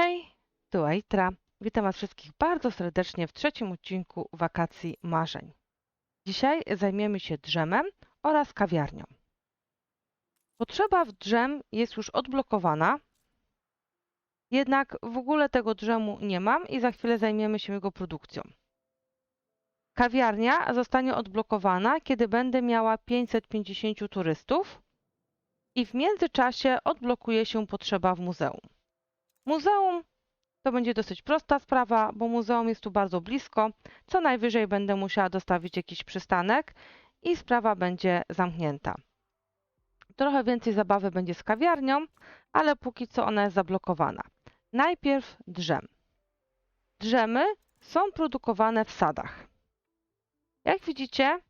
Hej, tu Aitra. Witam Was wszystkich bardzo serdecznie w trzecim odcinku Wakacji Marzeń. Dzisiaj zajmiemy się drzemem oraz kawiarnią. Potrzeba w drzem jest już odblokowana, jednak w ogóle tego drzemu nie mam i za chwilę zajmiemy się jego produkcją. Kawiarnia zostanie odblokowana, kiedy będę miała 550 turystów i w międzyczasie odblokuje się potrzeba w muzeum. Muzeum to będzie dosyć prosta sprawa, bo muzeum jest tu bardzo blisko. Co najwyżej będę musiała dostawić jakiś przystanek i sprawa będzie zamknięta. Trochę więcej zabawy będzie z kawiarnią, ale póki co ona jest zablokowana. Najpierw drzem. Drzemy są produkowane w sadach. Jak widzicie,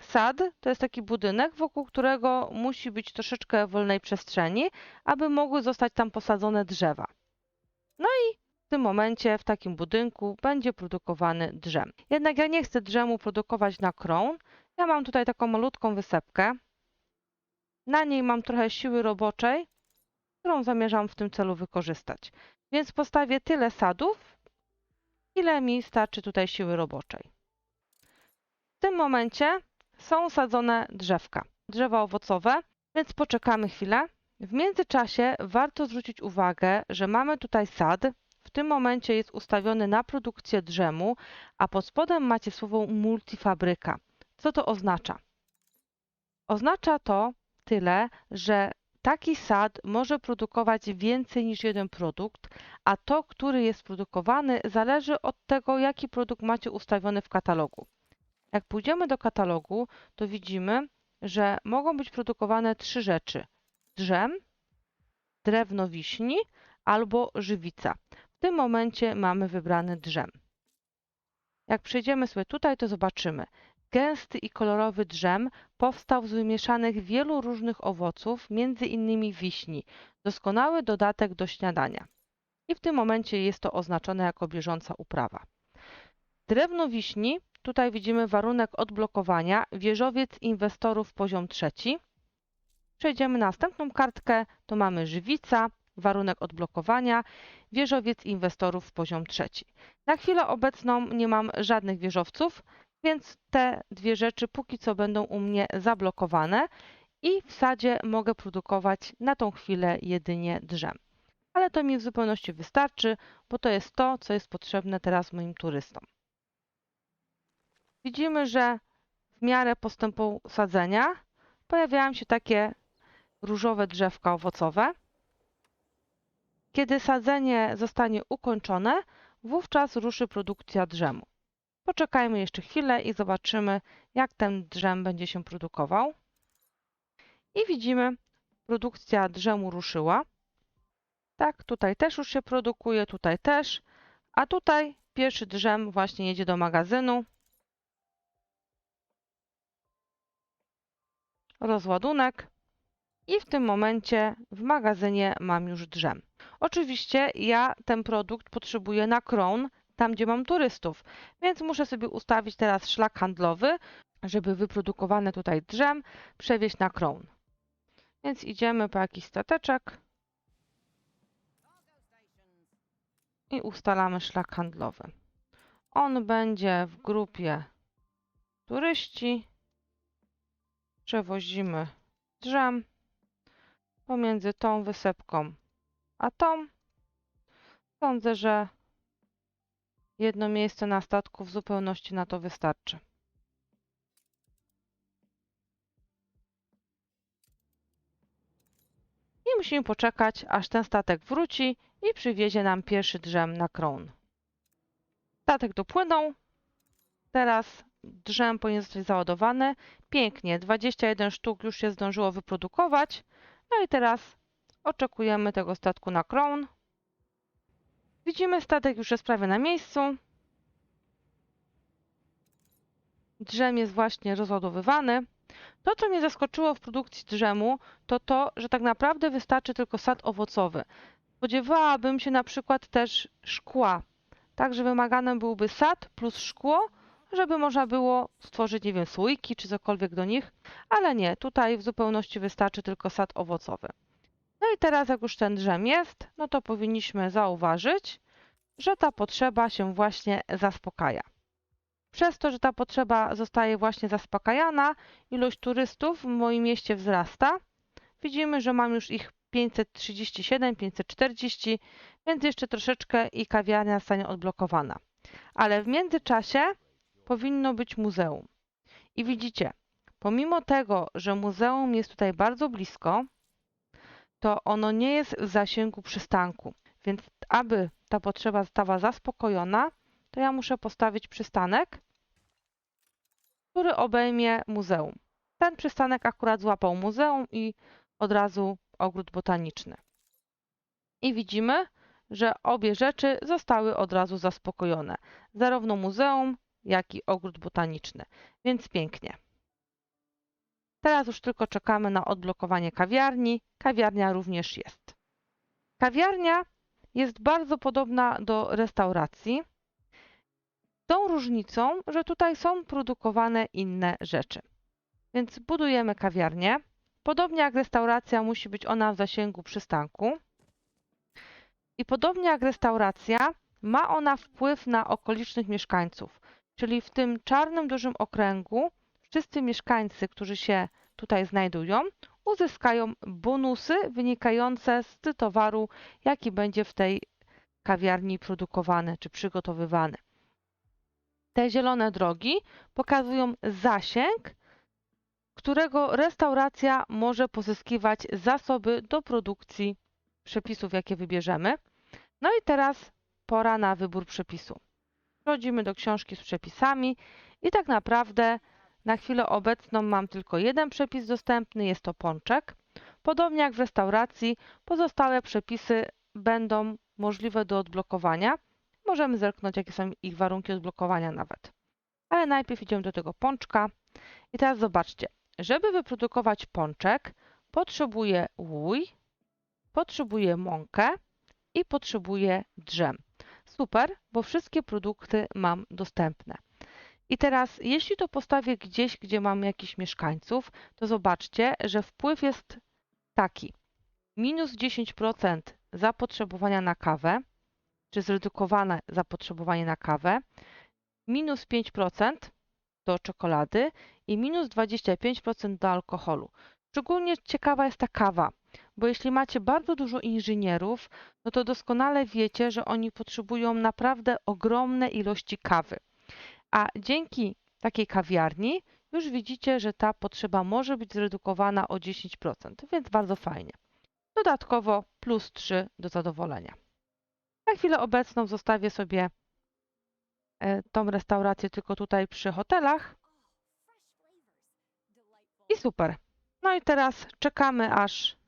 sad to jest taki budynek, wokół którego musi być troszeczkę wolnej przestrzeni, aby mogły zostać tam posadzone drzewa. W tym momencie w takim budynku będzie produkowany drzem. Jednak ja nie chcę drzemu produkować na kron. Ja mam tutaj taką malutką wysepkę. Na niej mam trochę siły roboczej, którą zamierzam w tym celu wykorzystać. Więc postawię tyle sadów, ile mi starczy tutaj siły roboczej. W tym momencie są sadzone drzewka, drzewa owocowe, więc poczekamy chwilę. W międzyczasie warto zwrócić uwagę, że mamy tutaj sad. W tym momencie jest ustawiony na produkcję drzemu, a pod spodem macie słowo multifabryka. Co to oznacza? Oznacza to tyle, że taki sad może produkować więcej niż jeden produkt, a to, który jest produkowany, zależy od tego, jaki produkt macie ustawiony w katalogu. Jak pójdziemy do katalogu, to widzimy, że mogą być produkowane trzy rzeczy: drzem, drewno wiśni albo żywica. W tym momencie mamy wybrany drzem. Jak przejdziemy sobie tutaj, to zobaczymy. Gęsty i kolorowy drzem powstał z wymieszanych wielu różnych owoców, między innymi wiśni. Doskonały dodatek do śniadania. I w tym momencie jest to oznaczone jako bieżąca uprawa. Drewno wiśni, tutaj widzimy warunek odblokowania, wieżowiec inwestorów poziom trzeci. Przejdziemy na następną kartkę, to mamy żywica, warunek odblokowania, wieżowiec inwestorów poziom trzeci. Na chwilę obecną nie mam żadnych wieżowców, więc te dwie rzeczy póki co będą u mnie zablokowane i w sadzie mogę produkować na tą chwilę jedynie drzem. Ale to mi w zupełności wystarczy, bo to jest to, co jest potrzebne teraz moim turystom. Widzimy, że w miarę postępu sadzenia pojawiają się takie różowe drzewka owocowe. Kiedy sadzenie zostanie ukończone, wówczas ruszy produkcja drzemu. Poczekajmy jeszcze chwilę i zobaczymy, jak ten drzem będzie się produkował. I widzimy, produkcja drzemu ruszyła. Tak, tutaj też już się produkuje, tutaj też. A tutaj pierwszy drzem właśnie jedzie do magazynu. Rozładunek. I w tym momencie w magazynie mam już drzem. Oczywiście ja ten produkt potrzebuję na kron, tam gdzie mam turystów, więc muszę sobie ustawić teraz szlak handlowy, żeby wyprodukowane tutaj drzem przewieźć na kron. Więc idziemy po jakiś stateczek i ustalamy szlak handlowy. On będzie w grupie turyści. Przewozimy drzem pomiędzy tą wysepką a tą. Sądzę, że jedno miejsce na statku w zupełności na to wystarczy. I musimy poczekać, aż ten statek wróci i przywiezie nam pierwszy drzem na kron. Statek dopłynął. Teraz drzem powinien zostać załadowany. Pięknie, 21 sztuk już się zdążyło wyprodukować. No i teraz oczekujemy tego statku na kron. Widzimy, statek już jest prawie na miejscu. Drzem jest właśnie rozładowywany. To, co mnie zaskoczyło w produkcji drzemu, to to, że tak naprawdę wystarczy tylko sad owocowy. Spodziewałabym się na przykład też szkła. Także wymagany byłby sad plus szkło, żeby można było stworzyć, nie wiem, słoiki czy cokolwiek do nich, ale nie, tutaj w zupełności wystarczy tylko sad owocowy. No i teraz jak już ten drzem jest, no to powinniśmy zauważyć, że ta potrzeba się właśnie zaspokaja. Przez to, że ta potrzeba zostaje właśnie zaspokajana, ilość turystów w moim mieście wzrasta. Widzimy, że mam już ich 537, 540, więc jeszcze troszeczkę i kawiarnia zostanie odblokowana. Ale w międzyczasie powinno być muzeum. I widzicie, pomimo tego, że muzeum jest tutaj bardzo blisko, to ono nie jest w zasięgu przystanku. Więc aby ta potrzeba została zaspokojona, to ja muszę postawić przystanek, który obejmie muzeum. Ten przystanek akurat złapał muzeum i od razu ogród botaniczny. I widzimy, że obie rzeczy zostały od razu zaspokojone. Zarówno muzeum, jak i ogród botaniczny. Więc pięknie. Teraz już tylko czekamy na odblokowanie kawiarni. Kawiarnia również jest. Kawiarnia jest bardzo podobna do restauracji. Tą różnicą, że tutaj są produkowane inne rzeczy. Więc budujemy kawiarnię. Podobnie jak restauracja, musi być ona w zasięgu przystanku. I podobnie jak restauracja, ma ona wpływ na okolicznych mieszkańców. Czyli w tym czarnym dużym okręgu wszyscy mieszkańcy, którzy się tutaj znajdują, uzyskają bonusy wynikające z towaru, jaki będzie w tej kawiarni produkowany czy przygotowywany. Te zielone drogi pokazują zasięg, którego restauracja może pozyskiwać zasoby do produkcji przepisów, jakie wybierzemy. No i teraz pora na wybór przepisu. Wchodzimy do książki z przepisami i tak naprawdę na chwilę obecną mam tylko jeden przepis dostępny, jest to pączek. Podobnie jak w restauracji, pozostałe przepisy będą możliwe do odblokowania. Możemy zerknąć, jakie są ich warunki odblokowania nawet. Ale najpierw idziemy do tego pączka. I teraz zobaczcie, żeby wyprodukować pączek, potrzebuję łój, potrzebuję mąkę i potrzebuję drzem. Super, bo wszystkie produkty mam dostępne. I teraz, jeśli to postawię gdzieś, gdzie mam jakichś mieszkańców, to zobaczcie, że wpływ jest taki. Minus 10% zapotrzebowania na kawę, czy zredukowane zapotrzebowanie na kawę, minus 5% do czekolady i minus 25% do alkoholu. Szczególnie ciekawa jest ta kawa, bo jeśli macie bardzo dużo inżynierów, no to doskonale wiecie, że oni potrzebują naprawdę ogromne ilości kawy. A dzięki takiej kawiarni już widzicie, że ta potrzeba może być zredukowana o 10%, więc bardzo fajnie. Dodatkowo plus 3 do zadowolenia. Na chwilę obecną zostawię sobie e, tą restaurację tylko tutaj przy hotelach. I super. No i teraz czekamy, aż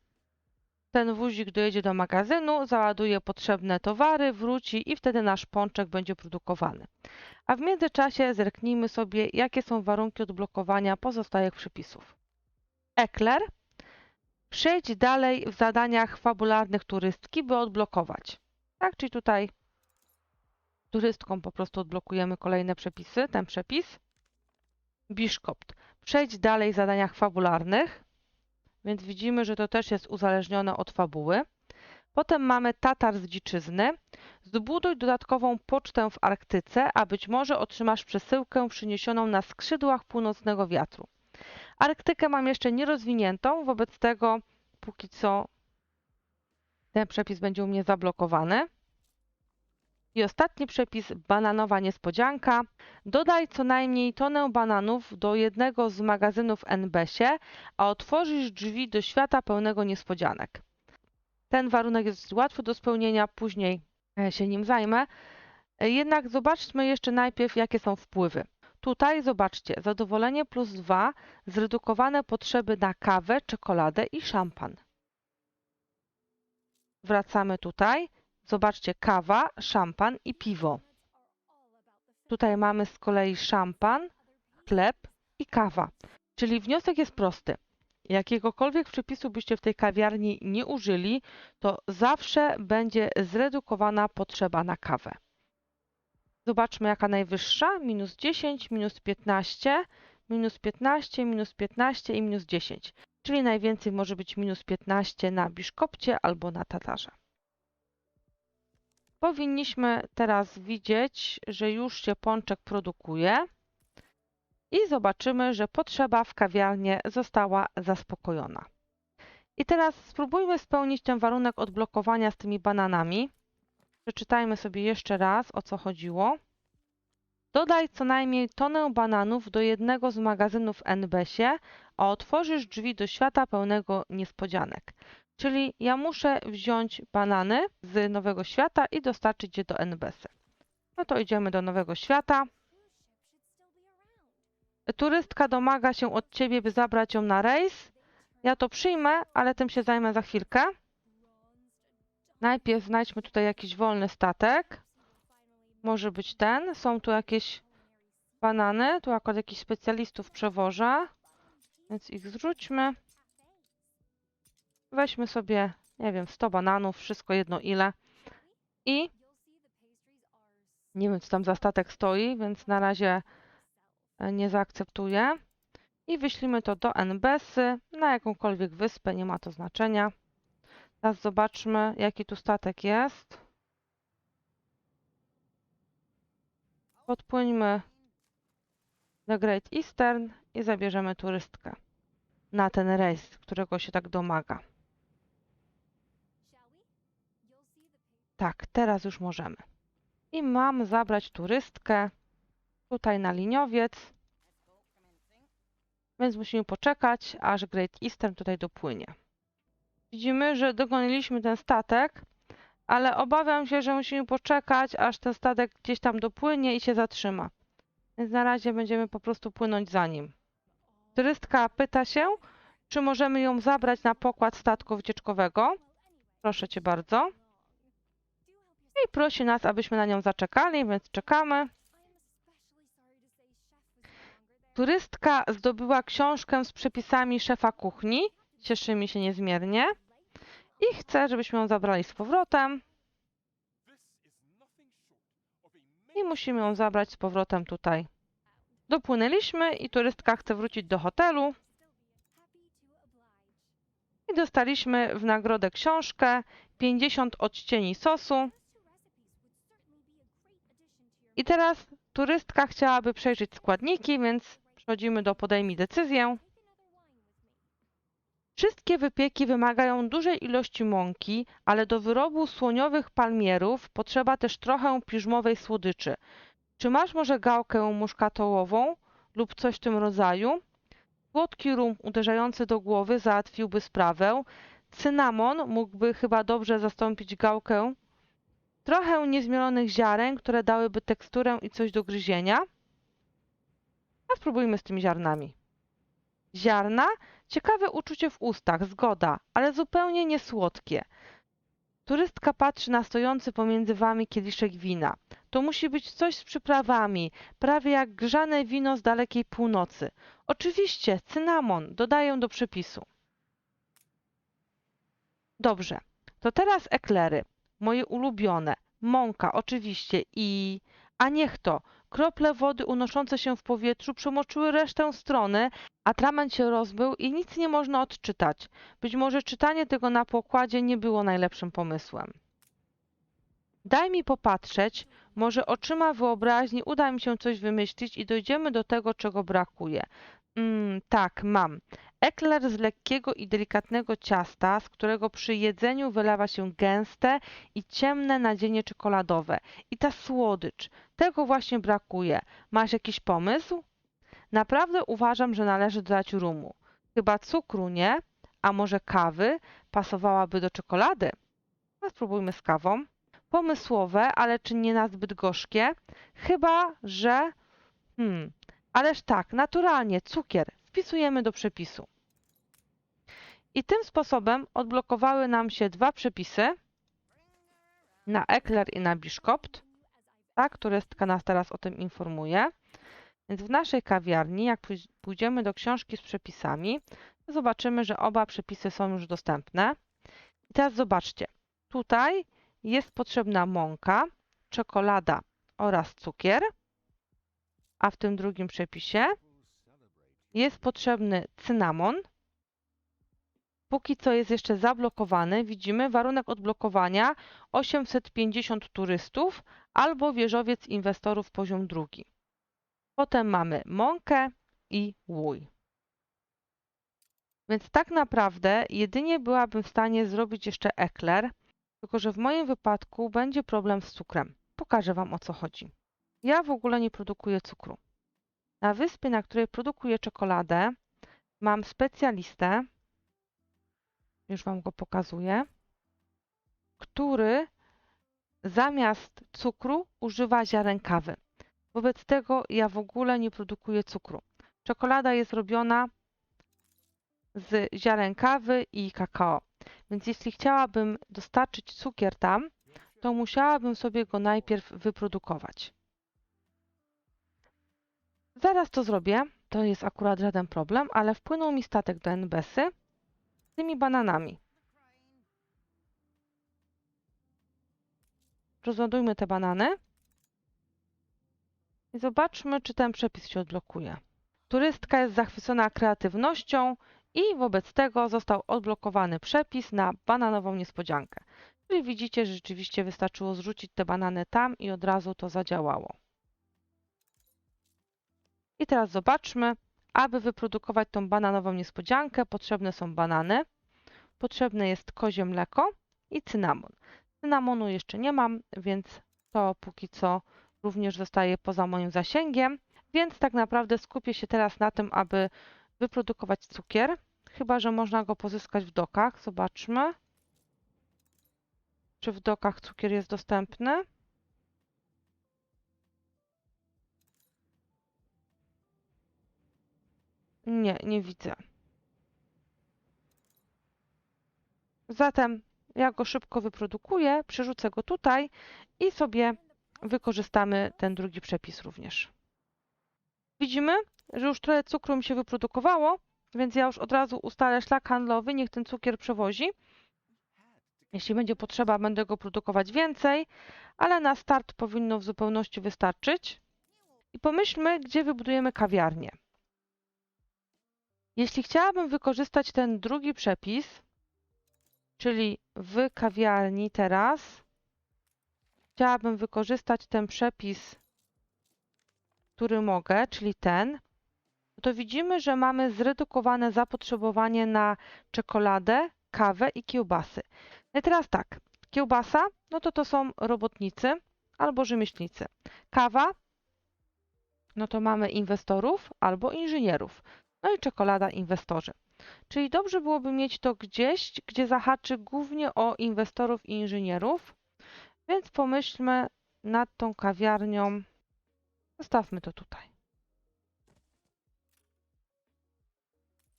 ten wuzik dojedzie do magazynu, załaduje potrzebne towary, wróci i wtedy nasz pączek będzie produkowany. A w międzyczasie zerknijmy sobie, jakie są warunki odblokowania pozostałych przepisów. Ekler. Przejdź dalej w zadaniach fabularnych turystki, by odblokować. Tak, czyli tutaj turystkom po prostu odblokujemy kolejne przepisy, ten przepis. Biszkopt. Przejdź dalej w zadaniach fabularnych, więc widzimy, że to też jest uzależnione od fabuły. Potem mamy Tatar z dziczyzny. Zbuduj dodatkową pocztę w Arktyce, a być może otrzymasz przesyłkę przyniesioną na skrzydłach północnego wiatru. Arktykę mam jeszcze nierozwiniętą, wobec tego póki co ten przepis będzie u mnie zablokowany. I ostatni przepis, bananowa niespodzianka. Dodaj co najmniej tonę bananów do jednego z magazynów NBS-ie, a otworzysz drzwi do świata pełnego niespodzianek. Ten warunek jest łatwy do spełnienia, później e, się nim zajmę. E, jednak zobaczmy jeszcze najpierw, jakie są wpływy. Tutaj zobaczcie, zadowolenie plus 2, zredukowane potrzeby na kawę, czekoladę i szampan. Wracamy tutaj. Zobaczcie, kawa, szampan i piwo. Tutaj mamy z kolei szampan, chleb i kawa. Czyli wniosek jest prosty. Jakiegokolwiek przepisu byście w tej kawiarni nie użyli, to zawsze będzie zredukowana potrzeba na kawę. Zobaczmy jaka najwyższa. Minus 10, minus 15, minus 15, minus 15 i minus 10. czyli najwięcej może być minus 15 na biszkopcie albo na tatarze. Powinniśmy teraz widzieć, że już się pączek produkuje i zobaczymy, że potrzeba w kawiarni została zaspokojona. I teraz spróbujmy spełnić ten warunek odblokowania z tymi bananami. Przeczytajmy sobie jeszcze raz, o co chodziło. Dodaj co najmniej tonę bananów do jednego z magazynów NBS-ie, a otworzysz drzwi do świata pełnego niespodzianek. Czyli ja muszę wziąć banany z nowego świata i dostarczyć je do NBS-y. No to idziemy do nowego świata. Turystka domaga się od ciebie, by zabrać ją na rejs. Ja to przyjmę, ale tym się zajmę za chwilkę. Najpierw znajdźmy tutaj jakiś wolny statek. Może być ten. Są tu jakieś banany. Tu akurat jakichś specjalistów przewożę. Więc ich zrzućmy. Weźmy sobie, nie wiem, 100 bananów, wszystko jedno ile. I nie wiem, co tam za statek stoi, więc na razie e, nie zaakceptuję. I wyślimy to do NBS-y na jakąkolwiek wyspę, nie ma to znaczenia. Teraz zobaczmy, jaki tu statek jest. Podpłyńmy do Great Eastern i zabierzemy turystkę na ten rejs, którego się tak domaga. Tak, teraz już możemy. I mam zabrać turystkę tutaj na liniowiec, więc musimy poczekać, aż Great Eastern tutaj dopłynie. Widzimy, że dogoniliśmy ten statek, ale obawiam się, że musimy poczekać, aż ten statek gdzieś tam dopłynie i się zatrzyma. Więc na razie będziemy po prostu płynąć za nim. Turystka pyta się, czy możemy ją zabrać na pokład statku wycieczkowego. Proszę cię bardzo. I prosi nas, abyśmy na nią zaczekali, więc czekamy. Turystka zdobyła książkę z przepisami szefa kuchni. Cieszy mi się niezmiernie. I chce, żebyśmy ją zabrali z powrotem. I musimy ją zabrać z powrotem tutaj. Dopłynęliśmy i turystka chce wrócić do hotelu. I dostaliśmy w nagrodę książkę 50 odcieni sosu. I teraz turystka chciałaby przejrzeć składniki, więc przechodzimy do podejmij decyzję. Wszystkie wypieki wymagają dużej ilości mąki, ale do wyrobu słoniowych palmierów potrzeba też trochę piżmowej słodyczy. Czy masz może gałkę muszkatołową lub coś w tym rodzaju? Słodki rum uderzający do głowy załatwiłby sprawę. Cynamon mógłby chyba dobrze zastąpić gałkę. Trochę niezmielonych ziaren, które dałyby teksturę i coś do gryzienia. A spróbujmy z tymi ziarnami. Ziarna? Ciekawe uczucie w ustach, zgoda, ale zupełnie niesłodkie. Turystka patrzy na stojący pomiędzy wami kieliszek wina. To musi być coś z przyprawami, prawie jak grzane wino z dalekiej północy. Oczywiście, cynamon, dodaję do przepisu. Dobrze, to teraz eklery, moje ulubione. Mąka, oczywiście i... A niech to, krople wody unoszące się w powietrzu przemoczyły resztę strony, atrament się rozbył i nic nie można odczytać. Być może czytanie tego na pokładzie nie było najlepszym pomysłem. Daj mi popatrzeć, może oczyma wyobraźni uda mi się coś wymyślić i dojdziemy do tego, czego brakuje. Mm, tak, mam. Ekler z lekkiego i delikatnego ciasta, z którego przy jedzeniu wylewa się gęste i ciemne nadzienie czekoladowe. I ta słodycz. Tego właśnie brakuje. Masz jakiś pomysł? Naprawdę uważam, że należy dodać rumu. Chyba cukru nie, a może kawy pasowałaby do czekolady? No, spróbujmy z kawą. Pomysłowe, ale czy nie nazbyt gorzkie? Chyba, że... Hmm, ależ tak, naturalnie, cukier. Wpisujemy do przepisu. I tym sposobem odblokowały nam się dwa przepisy na Ekler i na Biszkopt. Tak, turystka nas teraz o tym informuje. Więc w naszej kawiarni, jak pój- pójdziemy do książki z przepisami, zobaczymy, że oba przepisy są już dostępne. I teraz zobaczcie, tutaj jest potrzebna mąka, czekolada oraz cukier, a w tym drugim przepisie jest potrzebny cynamon, póki co jest jeszcze zablokowany. Widzimy warunek odblokowania 850 turystów albo wieżowiec inwestorów poziom drugi. Potem mamy mąkę i łój. Więc tak naprawdę jedynie byłabym w stanie zrobić jeszcze ekler, tylko że w moim wypadku będzie problem z cukrem. Pokażę Wam o co chodzi. Ja w ogóle nie produkuję cukru. Na wyspie, na której produkuję czekoladę, mam specjalistę, już Wam go pokazuję, który zamiast cukru używa ziaren kawy. Wobec tego ja w ogóle nie produkuję cukru. Czekolada jest robiona z ziaren kawy i kakao. Więc jeśli chciałabym dostarczyć cukier tam, to musiałabym sobie go najpierw wyprodukować. Zaraz to zrobię, to jest akurat żaden problem, ale wpłynął mi statek do NBSy z tymi bananami. Rozładujmy te banany i zobaczmy, czy ten przepis się odblokuje. Turystka jest zachwycona kreatywnością i wobec tego został odblokowany przepis na bananową niespodziankę. Czyli widzicie, że rzeczywiście wystarczyło zrzucić te banany tam i od razu to zadziałało. I teraz zobaczmy, aby wyprodukować tą bananową niespodziankę potrzebne są banany, potrzebne jest kozie mleko i cynamon. Cynamonu jeszcze nie mam, więc to póki co również zostaje poza moim zasięgiem, więc tak naprawdę skupię się teraz na tym, aby wyprodukować cukier, chyba że można go pozyskać w dokach. Zobaczmy, czy w dokach cukier jest dostępny. Nie, nie widzę. Zatem ja go szybko wyprodukuję, przerzucę go tutaj i sobie wykorzystamy ten drugi przepis również. Widzimy, że już trochę cukru mi się wyprodukowało, więc ja już od razu ustalę szlak handlowy, niech ten cukier przewozi. Jeśli będzie potrzeba, będę go produkować więcej, ale na start powinno w zupełności wystarczyć. I pomyślmy, gdzie wybudujemy kawiarnię. Jeśli chciałabym wykorzystać ten drugi przepis, czyli w kawiarni teraz, chciałabym wykorzystać ten przepis, który mogę, czyli ten, to widzimy, że mamy zredukowane zapotrzebowanie na czekoladę, kawę i kiełbasy. No i teraz tak, kiełbasa, no to to są robotnicy albo rzemieślnicy. Kawa, no to mamy inwestorów albo inżynierów. No i czekolada inwestorzy. Czyli dobrze byłoby mieć to gdzieś, gdzie zahaczy głównie o inwestorów i inżynierów, więc pomyślmy nad tą kawiarnią. Zostawmy to tutaj.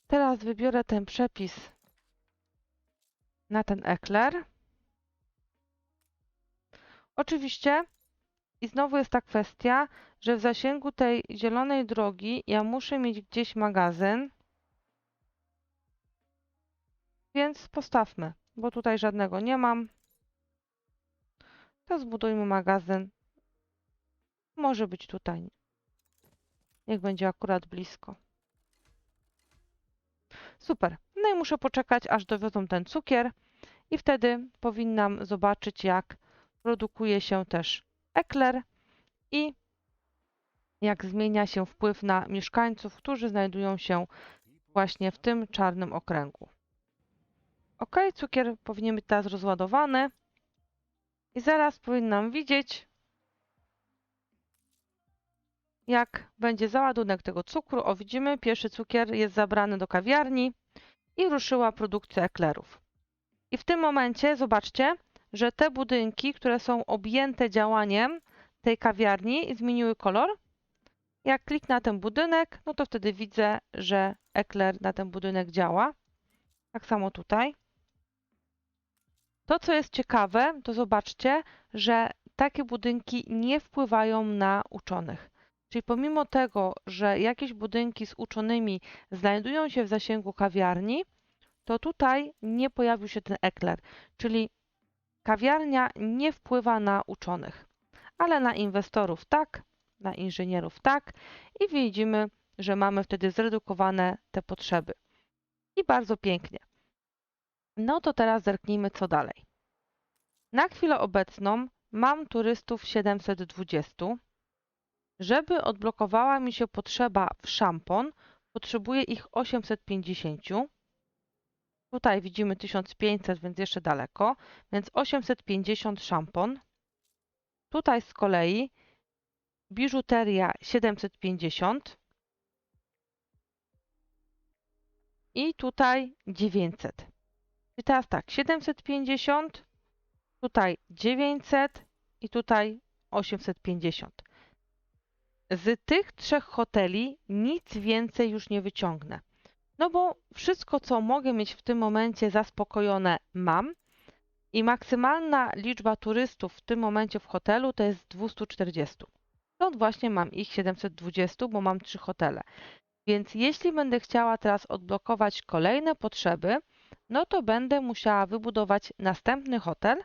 Teraz wybiorę ten przepis na ten ekler. Oczywiście i znowu jest ta kwestia, że w zasięgu tej zielonej drogi ja muszę mieć gdzieś magazyn, więc postawmy, bo tutaj żadnego nie mam. To zbudujmy magazyn. Może być tutaj. Niech będzie akurat blisko. Super. No i muszę poczekać, aż dowiozą ten cukier i wtedy powinnam zobaczyć, jak produkuje się też ekler i jak zmienia się wpływ na mieszkańców, którzy znajdują się właśnie w tym czarnym okręgu. Ok, cukier powinien być teraz rozładowany i zaraz powinnam widzieć, jak będzie załadunek tego cukru. O, widzimy, pierwszy cukier jest zabrany do kawiarni i ruszyła produkcja eklerów. I w tym momencie zobaczcie, że te budynki, które są objęte działaniem tej kawiarni, zmieniły kolor. Jak kliknę na ten budynek, no to wtedy widzę, że ekler na ten budynek działa. Tak samo tutaj. To, co jest ciekawe, to zobaczcie, że takie budynki nie wpływają na uczonych. Czyli pomimo tego, że jakieś budynki z uczonymi znajdują się w zasięgu kawiarni, to tutaj nie pojawił się ten ekler, czyli kawiarnia nie wpływa na uczonych, ale na inwestorów tak, na inżynierów tak i widzimy, że mamy wtedy zredukowane te potrzeby. I bardzo pięknie. No to teraz zerknijmy co dalej. Na chwilę obecną mam turystów 720. Żeby odblokowała mi się potrzeba w szampon, potrzebuję ich 850. Tutaj widzimy 1500, więc jeszcze daleko, więc 850 szampon. Tutaj z kolei biżuteria 750 i tutaj 900. I teraz tak, 750, tutaj 900 i tutaj 850. Z tych trzech hoteli nic więcej już nie wyciągnę. No bo wszystko, co mogę mieć w tym momencie zaspokojone, mam. I maksymalna liczba turystów w tym momencie w hotelu to jest 240. Stąd właśnie mam ich 720, bo mam trzy hotele. Więc jeśli będę chciała teraz odblokować kolejne potrzeby, no to będę musiała wybudować następny hotel.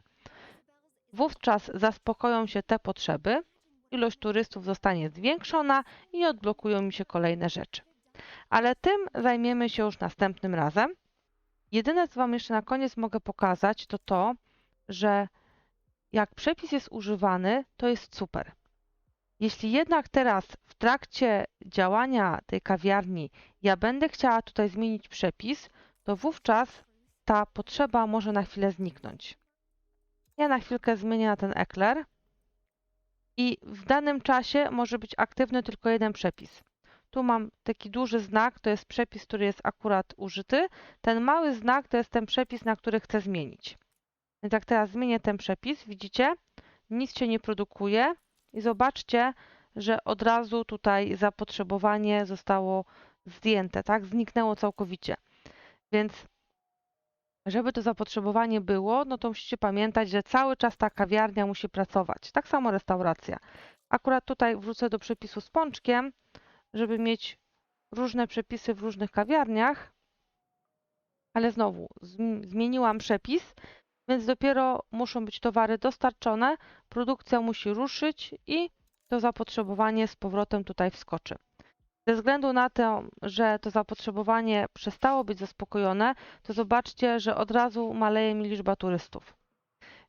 Wówczas zaspokoją się te potrzeby, ilość turystów zostanie zwiększona i odblokują mi się kolejne rzeczy. Ale tym zajmiemy się już następnym razem. Jedyne, co Wam jeszcze na koniec mogę pokazać, to to, że jak przepis jest używany, to jest super. Jeśli jednak teraz w trakcie działania tej kawiarni ja będę chciała tutaj zmienić przepis, to wówczas ta potrzeba może na chwilę zniknąć. Ja na chwilkę zmienię na ten ekler i w danym czasie może być aktywny tylko jeden przepis. Tu mam taki duży znak, to jest przepis, który jest akurat użyty. Ten mały znak to jest ten przepis, na który chcę zmienić. Więc jak teraz zmienię ten przepis, widzicie, nic się nie produkuje i zobaczcie, że od razu tutaj zapotrzebowanie zostało zdjęte, tak? Zniknęło całkowicie. Więc żeby to zapotrzebowanie było, no to musicie pamiętać, że cały czas ta kawiarnia musi pracować. Tak samo restauracja. Akurat tutaj wrócę do przepisu z pączkiem, żeby mieć różne przepisy w różnych kawiarniach, ale znowu zmieniłam przepis, więc dopiero muszą być towary dostarczone, produkcja musi ruszyć i to zapotrzebowanie z powrotem tutaj wskoczy. Ze względu na to, że to zapotrzebowanie przestało być zaspokojone, to zobaczcie, że od razu maleje mi liczba turystów.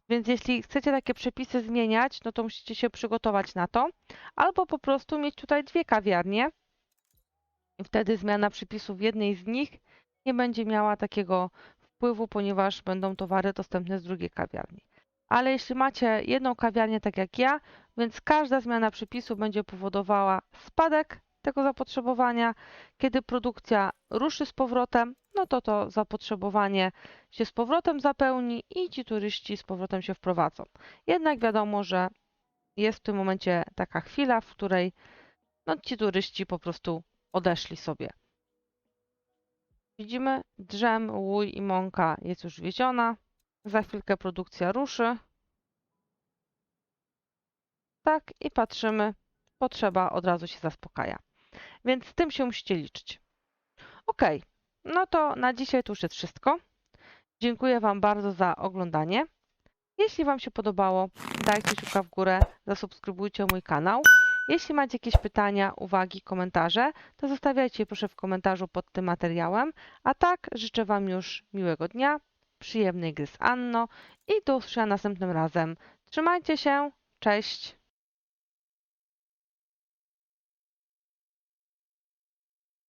Więc jeśli chcecie takie przepisy zmieniać, no to musicie się przygotować na to, albo po prostu mieć tutaj dwie kawiarnie i wtedy zmiana przepisu w jednej z nich nie będzie miała takiego wpływu, ponieważ będą towary dostępne z drugiej kawiarni. Ale jeśli macie jedną kawiarnię tak jak ja, więc każda zmiana przepisu będzie powodowała spadek tego zapotrzebowania. Kiedy produkcja ruszy z powrotem, no to to zapotrzebowanie się z powrotem zapełni i ci turyści z powrotem się wprowadzą. Jednak wiadomo, że jest w tym momencie taka chwila, w której no, ci turyści po prostu odeszli sobie. Widzimy, drzem, łój i mąka jest już wieziona. Za chwilkę produkcja ruszy. Tak, i patrzymy, potrzeba od razu się zaspokaja. Więc z tym się musicie liczyć. Ok, no to na dzisiaj to już jest wszystko. Dziękuję Wam bardzo za oglądanie. Jeśli Wam się podobało, dajcie kciuka w górę, zasubskrybujcie mój kanał. Jeśli macie jakieś pytania, uwagi, komentarze, to zostawiajcie je proszę w komentarzu pod tym materiałem. A tak, życzę Wam już miłego dnia, przyjemnej gry z Anno i do usłyszenia następnym razem. Trzymajcie się, cześć!